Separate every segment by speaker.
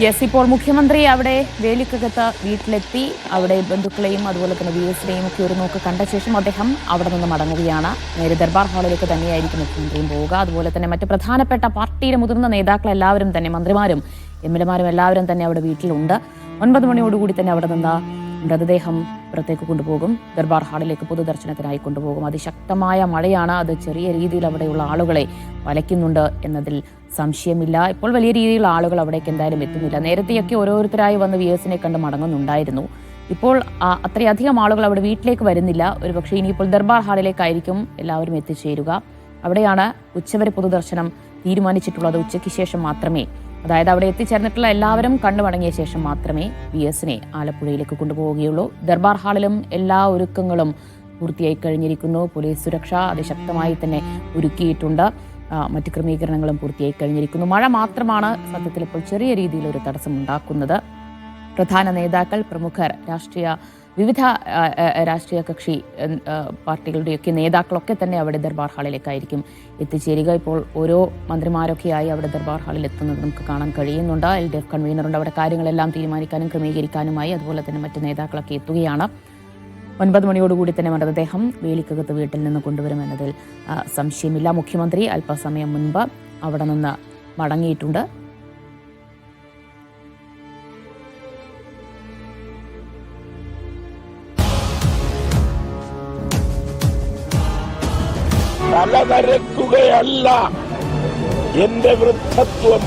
Speaker 1: Yes ഇപ്പോൾ മുഖ്യമന്ത്രി അവിടെ വേലിക്കകത്ത് വീട്ടിലെത്തി. അവിടെ ബന്ധുക്കളെയും അതുപോലെ തന്നെ വി എസിനെയും ഒക്കെ ഒരു നോക്ക് കണ്ട ശേഷം അദ്ദേഹം അവിടെ നിന്ന് മടങ്ങുകയാണ്. നേരെ ദർബാർ ഹാളിലേക്ക് തന്നെയായിരിക്കും മുഖ്യമന്ത്രിയും പോവുക. അതുപോലെ തന്നെ മറ്റ് പ്രധാനപ്പെട്ട പാർട്ടിയിലെ മുതിർന്ന നേതാക്കൾ എല്ലാവരും തന്നെ മന്ത്രിമാരും എം എൽ എമാരും എല്ലാവരും തന്നെ അവിടെ വീട്ടിലുണ്ട്. ഒൻപത് മണിയോടുകൂടി തന്നെ അവിടെ നിന്ന് മൃതദേഹം പുറത്തേക്ക് കൊണ്ടുപോകും. ദർബാർ ഹാളിലേക്ക് പൊതുദർശനത്തിനായി കൊണ്ടുപോകും. അതിശക്തമായ മഴയാണ്. അത് ചെറിയ രീതിയിൽ അവിടെയുള്ള ആളുകളെ വലയ്ക്കുന്നുണ്ട് എന്നതിൽ സംശയമില്ല. ഇപ്പോൾ വലിയ രീതിയിലുള്ള ആളുകൾ അവിടേക്ക് എന്തായാലും എത്തുന്നില്ല. നേരത്തെയൊക്കെ ഓരോരുത്തരായി വന്ന് വി എസിനെ കണ്ട് മടങ്ങുന്നുണ്ടായിരുന്നു. ഇപ്പോൾ അത്രയധികം ആളുകൾ അവിടെ വീട്ടിലേക്ക് വരുന്നില്ല. ഒരുപക്ഷെ ഇനിയിപ്പോൾ ദർബാർ ഹാളിലേക്കായിരിക്കും എല്ലാവരും എത്തിച്ചേരുക. അവിടെയാണ് ഉച്ചവരെ പൊതുദർശനം തീരുമാനിച്ചിട്ടുള്ളത്. ഉച്ചയ്ക്ക് ശേഷം മാത്രമേ അതായത് അവിടെ എത്തിച്ചേർന്നിട്ടുള്ള എല്ലാവരും കണ്ടുമടങ്ങിയ ശേഷം മാത്രമേ വി എസിനെ ആലപ്പുഴയിലേക്ക് കൊണ്ടുപോവുകയുള്ളൂ. ദർബാർ ഹാളിലും എല്ലാ ഒരുക്കങ്ങളും പൂർത്തിയായി കഴിഞ്ഞിരിക്കുന്നു. പോലീസ് സുരക്ഷ അതിശക്തമായി തന്നെ ഒരുക്കിയിട്ടുണ്ട്. മറ്റ് ക്രമീകരണങ്ങളും പൂർത്തിയായി കഴിഞ്ഞിരിക്കുന്നു. മഴ മാത്രമാണ് സത്യത്തിൽ ഇപ്പോൾ ചെറിയ രീതിയിൽ ഒരു തടസ്സം ഉണ്ടാക്കുന്നത് പ്രധാന നേതാക്കൾ പ്രമുഖർ രാഷ്ട്രീയ വിവിധ രാഷ്ട്രീയ കക്ഷി പാർട്ടികളുടെയൊക്കെ നേതാക്കളൊക്കെ തന്നെ അവിടെ ദർബാർ ഹാളിലേക്കായിരിക്കും എത്തിച്ചേരുക. ഇപ്പോൾ ഓരോ മന്ത്രിമാരൊക്കെയായി അവിടെ ദർബാർ ഹാളിൽ എത്തുന്നത് നമുക്ക് കാണാൻ കഴിയുന്നുണ്ട്. എൽ ഡി എഫ് കൺവീനറുണ്ട് അവിടെ കാര്യങ്ങളെല്ലാം തീരുമാനിക്കാനും ക്രമീകരിക്കാനുമായി അതുപോലെ തന്നെ മറ്റ് നേതാക്കളൊക്കെ എത്തുകയാണ്. ഒൻപത് മണിയോടുകൂടി തന്നെ മൃതദേഹം വേലിക്കകത്ത് വീട്ടിൽ നിന്ന് കൊണ്ടുവരുമെന്നതിൽ സംശയമില്ല. മുഖ്യമന്ത്രി അല്പസമയം മുൻപ് അവിടെ നിന്ന് മടങ്ങിയിട്ടുണ്ട്.
Speaker 2: തലനരക്കുകയല്ല എന്റെ വൃദ്ധത്വം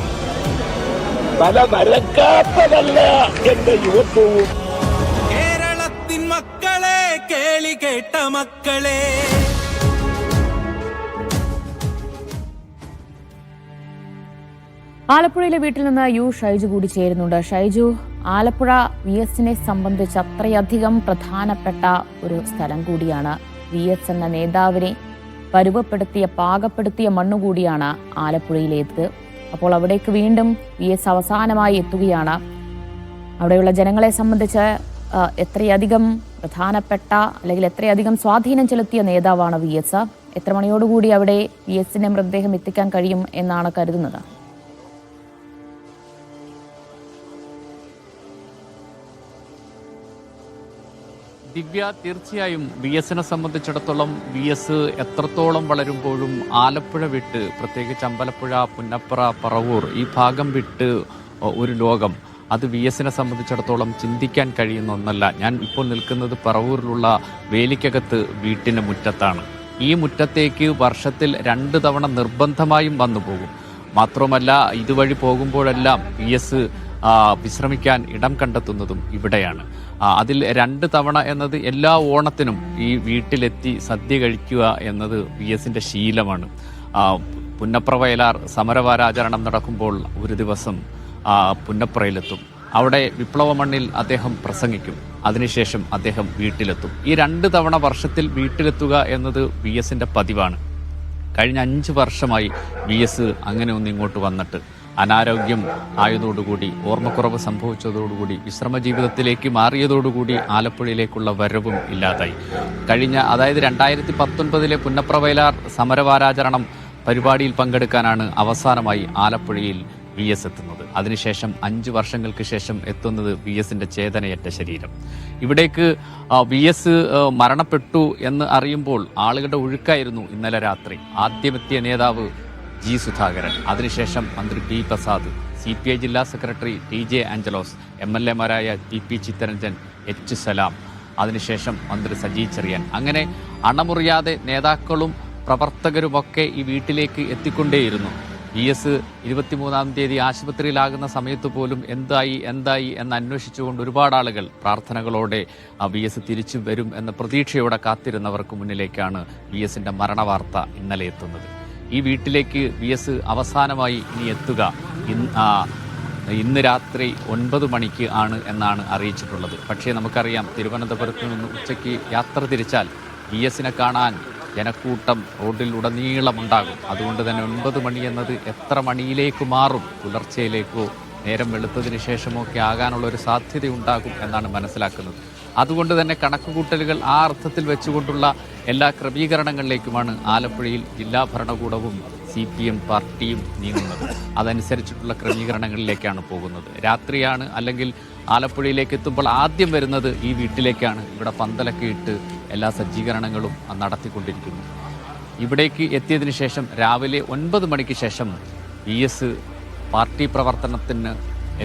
Speaker 2: തല നരക്കാത്തതല്ല എന്റെ യുവത്വവും.
Speaker 3: കേരളത്തിൻ മക്കളെ കേളി കേട്ട മക്കളെ.
Speaker 1: ആലപ്പുഴയിലെ വീട്ടിൽ നിന്ന് യു ഷൈജു കൂടി ചേരുന്നുണ്ട്. ഷൈജു ആലപ്പുഴ വി എസിനെ സംബന്ധിച്ച് അത്രയധികം പ്രധാനപ്പെട്ട ഒരു സ്ഥലം കൂടിയാണ് വി എസ് എന്ന നേതാവിനെ പരുവപ്പെടുത്തിയ പാകപ്പെടുത്തിയ മണ്ണുകൂടിയാണ് ആലപ്പുഴയിലേത്. അപ്പോൾ അവിടേക്ക് വീണ്ടും വി എസ് അവസാനമായി എത്തുകയാണ്. അവിടെയുള്ള ജനങ്ങളെ സംബന്ധിച്ച് എത്രയധികം പ്രധാനപ്പെട്ട അല്ലെങ്കിൽ എത്രയധികം സ്വാധീനം ചെലുത്തിയ നേതാവാണ് വി എസ്. എത്ര മണിയോടുകൂടി അവിടെ വി എസിന്റെ മൃതദേഹം എത്തിക്കാൻ കഴിയും എന്നാണ് കരുതുന്നത്?
Speaker 4: ദിവ്യ തീർച്ചയായും വി എസിനെ സംബന്ധിച്ചിടത്തോളം വി എസ് എത്രത്തോളം വളരുമ്പോഴും ആലപ്പുഴ വിട്ട് പ്രത്യേകിച്ച് അമ്പലപ്പുഴ പുന്നപ്പുറ പറവൂർ ഈ ഭാഗം വിട്ട് ഒരു ലോകം. അത് വി എസിനെ സംബന്ധിച്ചിടത്തോളം ചിന്തിക്കാൻ കഴിയുന്ന ഒന്നല്ല. ഞാൻ ഇപ്പോൾ നിൽക്കുന്നത് പറവൂരിലുള്ള വേലിക്കകത്ത് വീട്ടിന് മുറ്റത്താണ്. ഈ മുറ്റത്തേക്ക് വർഷത്തിൽ രണ്ട് തവണ നിർബന്ധമായും വന്നു പോകും മാത്രമല്ല ഇതുവഴി പോകുമ്പോഴെല്ലാം പി എസ് വിശ്രമിക്കാൻ ഇടം കണ്ടെത്തുന്നതും ഇവിടെയാണ്. അതിൽ രണ്ട് തവണ എന്നത് എല്ലാ ഓണത്തിനും ഈ വീട്ടിലെത്തി സദ്യ കഴിക്കുക എന്നത് പി എസിന്റെ ശീലമാണ്. പുന്നപ്രവയലാർ പുന്നപ്ര വയലാർ സമരവാരാചരണം നടക്കുമ്പോൾ ഒരു ദിവസം പുന്നപ്രയിലെത്തും. അവിടെ വിപ്ലവ മണ്ണിൽ അദ്ദേഹം പ്രസംഗിക്കും. അതിനുശേഷം അദ്ദേഹം വീട്ടിലെത്തും. ഈ രണ്ട് തവണ വർഷത്തിൽ വീട്ടിലെത്തുക എന്നത് വി എസിന്റെ പതിവാണ്. കഴിഞ്ഞ അഞ്ച് വർഷമായി വി എസ് അങ്ങനെ ഒന്ന് ഇങ്ങോട്ട് വന്നിട്ട് അനാരോഗ്യം ആയതോടുകൂടി ഓർമ്മക്കുറവ് സംഭവിച്ചതോടുകൂടി വിശ്രമ ജീവിതത്തിലേക്ക് മാറിയതോടുകൂടി ആലപ്പുഴയിലേക്കുള്ള വരവും ഇല്ലാതായി. കഴിഞ്ഞ അതായത് രണ്ടായിരത്തി പത്തൊൻപതിലെ പുന്നപ്രവയലാർ സമരവാരാചരണം പരിപാടിയിൽ പങ്കെടുക്കാനാണ് അവസാനമായി ആലപ്പുഴയിൽ വി എസ് എത്തുന്നത്. അതിനുശേഷം അഞ്ചു വർഷങ്ങൾക്ക് ശേഷം എത്തുന്നത് വി എസിന്റെ ചേതനയറ്റ ശരീരം. ഇവിടേക്ക് വി എസ് മരണപ്പെട്ടു എന്ന് അറിയുമ്പോൾ ആളുകളുടെ ഒഴുക്കായിരുന്നു ഇന്നലെ രാത്രി. ആദ്യമെത്തിയ നേതാവ് ജി സുധാകരൻ. അതിനുശേഷം മന്ത്രി P Prasad C P I ജില്ലാ secretary T J Angelos M L എമാരായ T P Chittaranjan H Salam അതിനുശേഷം മന്ത്രി സജി ചെറിയാൻ. അങ്ങനെ അണമുറിയാതെ നേതാക്കളും പ്രവർത്തകരുമൊക്കെ ഈ വീട്ടിലേക്ക് എത്തിക്കൊണ്ടേയിരുന്നു. വി എസ് ഇരുപത്തിമൂന്നാം തീയതി ആശുപത്രിയിലാകുന്ന സമയത്ത് പോലും എന്തായി എന്തായി എന്ന് അന്വേഷിച്ചുകൊണ്ട് ഒരുപാട് ആളുകൾ പ്രാർത്ഥനകളോടെ ആ വി എസ് തിരിച്ചു വരും എന്ന പ്രതീക്ഷയോടെ കാത്തിരുന്നവർക്ക് മുന്നിലേക്കാണ് വി എസിന്റെ മരണവാർത്ത ഇന്നലെ എത്തുന്നത്. ഈ വീട്ടിലേക്ക് വി എസ് അവസാനമായി ഇനി എത്തുക ഇന്ന് രാത്രി ഒൻപത് മണിക്ക് ആണ് എന്നാണ് അറിയിച്ചിട്ടുള്ളത്. പക്ഷേ നമുക്കറിയാം തിരുവനന്തപുരത്ത് നിന്ന് ഉച്ചയ്ക്ക് യാത്ര തിരിച്ചാൽ വി എസിനെ കാണാൻ ജനക്കൂട്ടം റോഡിൽ ഉടനീളമുണ്ടാകും അതുകൊണ്ട് തന്നെ ഒൻപത് മണി എന്നത് എത്ര മണിയിലേക്ക് മാറും പുലർച്ചയിലേക്കോ നേരം വെളുത്തതിന് ശേഷമോ ഒക്കെ ആകാനുള്ള ഒരു സാധ്യത ഉണ്ടാകും എന്നാണ് മനസ്സിലാക്കുന്നത്. അതുകൊണ്ട് തന്നെ കണക്കുകൂട്ടലുകൾ ആ അർത്ഥത്തിൽ വെച്ചുകൊണ്ടുള്ള എല്ലാ ക്രമീകരണങ്ങളിലേക്കുമാണ് ആലപ്പുഴയിൽ ജില്ലാ ഭരണകൂടവും സി പി എം പാർട്ടിയും നീങ്ങുന്നത്. അതനുസരിച്ചിട്ടുള്ള ക്രമീകരണങ്ങളിലേക്കാണ് പോകുന്നത്. രാത്രിയാണ് അല്ലെങ്കിൽ ആലപ്പുഴയിലേക്ക് എത്തുമ്പോൾ ആദ്യം വരുന്നത് ഈ വീട്ടിലേക്കാണ്. ഇവിടെ പന്തലൊക്കെ ഇട്ട് എല്ലാ സജ്ജീകരണങ്ങളും നടത്തിക്കൊണ്ടിരിക്കുന്നു. ഇവിടേക്ക് എത്തിയതിനു ശേഷം രാവിലെ ഒൻപത് മണിക്ക് ശേഷം വി എസ് പാർട്ടി പ്രവർത്തനത്തിന്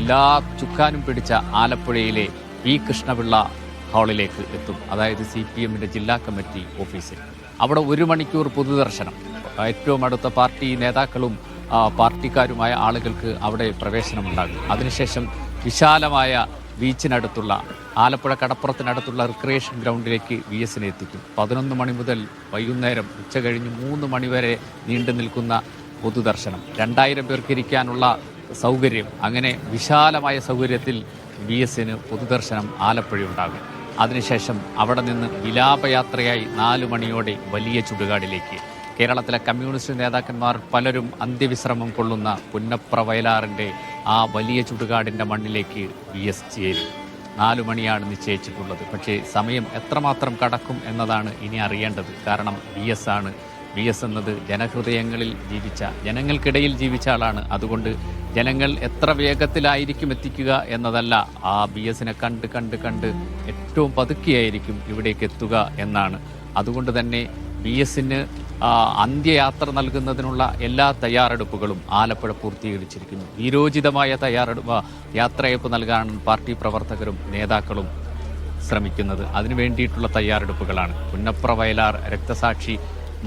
Speaker 4: എല്ലാ ചുക്കാനും പിടിച്ച ആലപ്പുഴയിലെ വി കൃഷ്ണപിള്ള ഹാളിലേക്ക് എത്തും. അതായത് സി പി എമ്മിന്റെ ജില്ലാ കമ്മിറ്റി ഓഫീസിൽ. അവിടെ ഒരു മണിക്കൂർ പൊതുദർശനം. ഏറ്റവും അടുത്ത പാർട്ടി നേതാക്കളും പാർട്ടിക്കാരുമായ ആളുകൾക്ക് അവിടെ പ്രവേശനമുണ്ടാകും. അതിനുശേഷം വിശാലമായ ബീച്ചിനടുത്തുള്ള ആലപ്പുഴ കടപ്പുറത്തിനടുത്തുള്ള റിക്രിയേഷൻ ഗ്രൗണ്ടിലേക്ക് വി എസിനെ എത്തിക്കും. പതിനൊന്ന് മണി മുതൽ വൈകുന്നേരം ഉച്ച കഴിഞ്ഞ് മൂന്ന് മണി വരെ നീണ്ടു നിൽക്കുന്ന പൊതുദർശനം. രണ്ടായിരം പേർക്ക് ഇരിക്കാനുള്ള സൗകര്യം. അങ്ങനെ വിശാലമായ സൗകര്യത്തിൽ വി എസിന് പൊതുദർശനം ആലപ്പുഴയുണ്ടാകും. അതിനുശേഷം അവിടെ നിന്ന് വിലാപയാത്രയായി നാലു മണിയോടെ വലിയ ചുടുകാടിലേക്ക്. കേരളത്തിലെ കമ്മ്യൂണിസ്റ്റ് നേതാക്കന്മാർ പലരും അന്ത്യവിശ്രമം കൊള്ളുന്ന പുന്നപ്ര വയലാറിന്റെ ആ വലിയ ചുടുകാടിന്റെ മണ്ണിലേക്ക് വി എസ് ചേരും. നാലു മണിയാണ് നിശ്ചയിച്ചിട്ടുള്ളത്. പക്ഷേ സമയം എത്രമാത്രം കടക്കും എന്നതാണ് ഇനി അറിയേണ്ടത്. കാരണം വി എസ് ആണ്. വി എസ് എന്നത് ജനഹൃദയങ്ങളിൽ ജീവിച്ച ജനങ്ങൾക്കിടയിൽ ജീവിച്ച ആളാണ്. അതുകൊണ്ട് ജനങ്ങൾ എത്ര വേഗത്തിലായിരിക്കും എത്തിക്കുക എന്നതല്ല ആ ബി എസിനെ കണ്ട് കണ്ട് കണ്ട് ഏറ്റവും പതുക്കെയായിരിക്കും ഇവിടേക്ക് എത്തുക എന്നാണ്. അതുകൊണ്ട് തന്നെ ബി എസിന് അന്ത്യയാത്ര നൽകുന്നതിനുള്ള എല്ലാ തയ്യാറെടുപ്പുകളും ആലപ്പുഴ പൂർത്തീകരിച്ചിരിക്കുന്നു. വീരോചിതമായ തയ്യാറെടുപ്പ് യാത്രയപ്പ് നൽകാൻ പാർട്ടി പ്രവർത്തകരും നേതാക്കളും ശ്രമിക്കുന്നത്. അതിനു വേണ്ടിയിട്ടുള്ള തയ്യാറെടുപ്പുകളാണ്. പുന്നപ്ര വയലാർ രക്തസാക്ഷി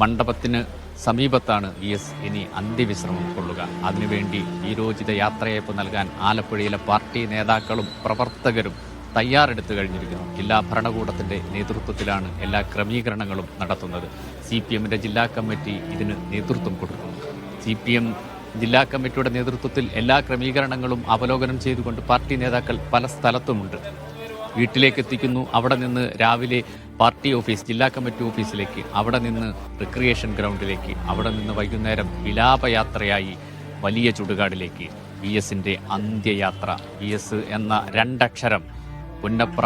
Speaker 4: മണ്ഡപത്തിന് സമീപത്താണ് വി എസ് ഇനി അന്ത്യവിശ്രമം കൊള്ളുക. അതിനുവേണ്ടി വീരോചിത യാത്രയപ്പ് നൽകാൻ ആലപ്പുഴയിലെ പാർട്ടി നേതാക്കളും പ്രവർത്തകരും തയ്യാറെടുത്തു കഴിഞ്ഞിരിക്കുന്നു. ജില്ലാ ഭരണകൂടത്തിന്റെ നേതൃത്വത്തിലാണ് എല്ലാ ക്രമീകരണങ്ങളും നടത്തുന്നത്. സി പി എമ്മിന്റെ ജില്ലാ കമ്മിറ്റി ഇതിന് നേതൃത്വം കൊടുക്കുന്നു സി പി എം ജില്ലാ കമ്മിറ്റിയുടെ നേതൃത്വത്തിൽ എല്ലാ ക്രമീകരണങ്ങളും അവലോകനം ചെയ്തുകൊണ്ട് പാർട്ടി നേതാക്കൾ പല സ്ഥലത്തുമുണ്ട്. വീട്ടിലേക്ക് എത്തിക്കുന്നു. അവിടെ നിന്ന് രാവിലെ പാർട്ടി ഓഫീസ് ജില്ലാ കമ്മിറ്റി ഓഫീസിലേക്ക് അവിടെ നിന്ന് റിക്രിയേഷൻ ഗ്രൗണ്ടിലേക്ക് അവിടെ നിന്ന് വൈകുന്നേരം വിലാപയാത്രയായി വലിയ ചുടുകാടിലേക്ക്. വി എസിന്റെ അന്ത്യയാത്ര. വി എസ് എന്ന രണ്ടക്ഷരം പുന്നപ്ര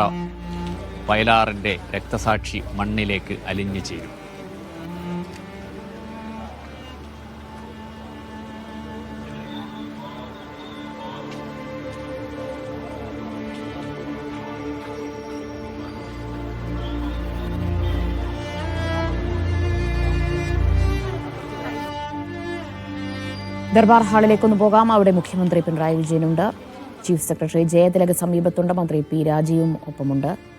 Speaker 4: വയലാറിന്റെ രക്തസാക്ഷി മണ്ണിലേക്ക് അലിഞ്ഞു ചേരും.
Speaker 1: ദർബാർ ഹാളിലേക്കൊന്ന് പോകാം. അവിടെ മുഖ്യമന്ത്രി പിണറായി വിജയനുണ്ട്. ചീഫ് സെക്രട്ടറി ജയതിലക സമീപത്തുണ്ട്. മന്ത്രി പി രാജീവും ഒപ്പമുണ്ട്.